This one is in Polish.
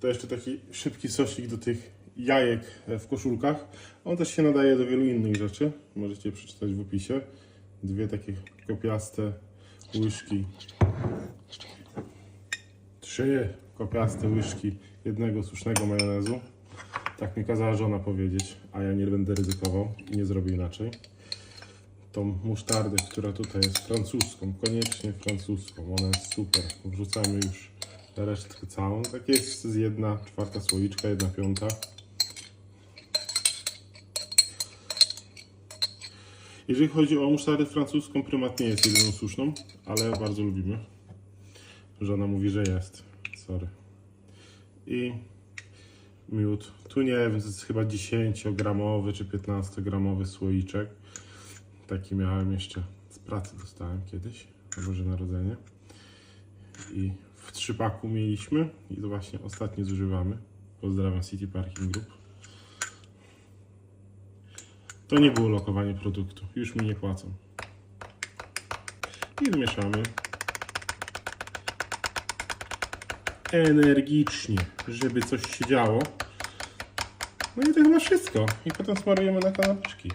To jeszcze taki szybki sosik do tych jajek w koszulkach. On też się nadaje do wielu innych rzeczy. Możecie przeczytać w opisie. Dwie takie kopiaste łyżki. Trzy kopiaste łyżki jednego słusznego majonezu. Tak mi kazała żona powiedzieć, a ja nie będę ryzykował i nie zrobię inaczej. Tą musztardę, która tutaj jest francuską, koniecznie francuską, ona jest super. Wrzucamy już resztkę całą. Tak jest z jedna czwarta słoiczka, jedna piąta. Jeżeli chodzi o musztardę francuską, prymat nie jest jedyną słuszną, ale bardzo lubimy. Żona mówi, że jest. Sorry. I miód. Tu nie wiem, to jest chyba 10-gramowy czy 15-gramowy słoiczek. Taki miałem jeszcze z pracy dostałem kiedyś, na Boże Narodzenie. I w trzypaku mieliśmy i to właśnie ostatnio zużywamy. Pozdrawiam City Parking Group. To nie było lokowanie produktu, już mi nie płacą. I zmieszamy energicznie, żeby coś się działo. No i to chyba wszystko. I potem smarujemy na kanapeczki.